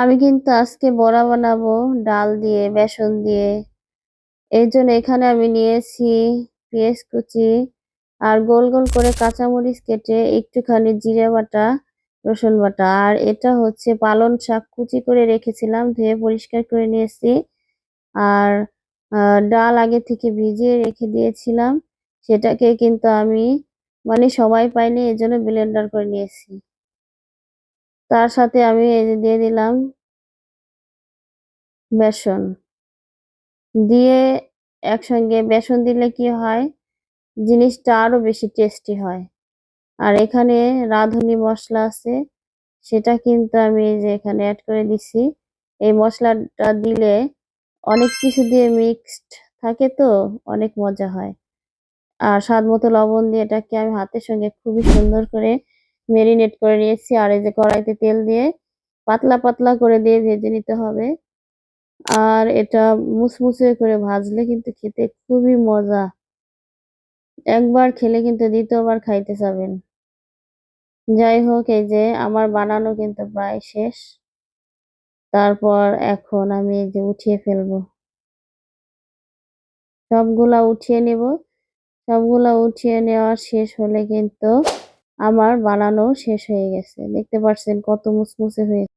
আমি কিন্তু আজকে বড়া বানাবো, ডাল দিয়ে, বেসন দিয়ে। এই জন্য এখানে আমি নিয়েছি পেঁয়াজ কুচি আর গোল গোল করে কাঁচামরিচ কেটে একটুখানি জিরে বাটা, রসুন বাটা। আর এটা হচ্ছে পালন শাক। কুচি করে রেখেছিলাম, ধুয়ে পরিষ্কার করে নিয়েছি। আর ডাল আগে থেকে ভিজিয়ে রেখে দিয়েছিলাম। সেটাকে কিন্তু আমি মানে সময় পাইনি, এজন্য ব্লেন্ডার করে নিয়েছি। তার সাথে আমি এই যে দিয়ে দিলাম বেসন। দিয়ে একসঙ্গে বেসন দিলে কি হয়? জিনিসটা আরও বেশি টেস্টি হয়। আর এখানে রাঁধুনি মশলা আছে, সেটা কিন্তু আমি যে এখানে অ্যাড করে দিছি। এই মশলাটা দিলে অনেক কিছু দিয়ে মিক্সড থাকে তো, অনেক মজা হয়। আর স্বাদ মতো লবণ দিয়ে এটাকে আমি হাতের সঙ্গে খুবই সুন্দর করে মেরিনেট করে নিয়েছি আর এই যে কড়াইতে তেল দিয়ে পাতলা পাতলা করে দিয়ে ভেজে নিতে হবে। আর এটা মুসমুসে করে ভাজলে কিন্তু খেতে খুবই মজা। একবার খেলে কিন্তু দ্বিতীয়বার খাইতে চাবেন। যাই হোক, এই যে আমার বানানো কিন্তু প্রায় শেষ। তারপর এখন আমি এই যে উঠিয়ে ফেলব। সবগুলা উঠিয়ে নেব। সবগুলা উঠিয়ে নেওয়া শেষ হলে কিন্তু আমার বানানো শেষ হয়ে গেছে। দেখতে পাচ্ছেন কত মুসমুসে হয়েছে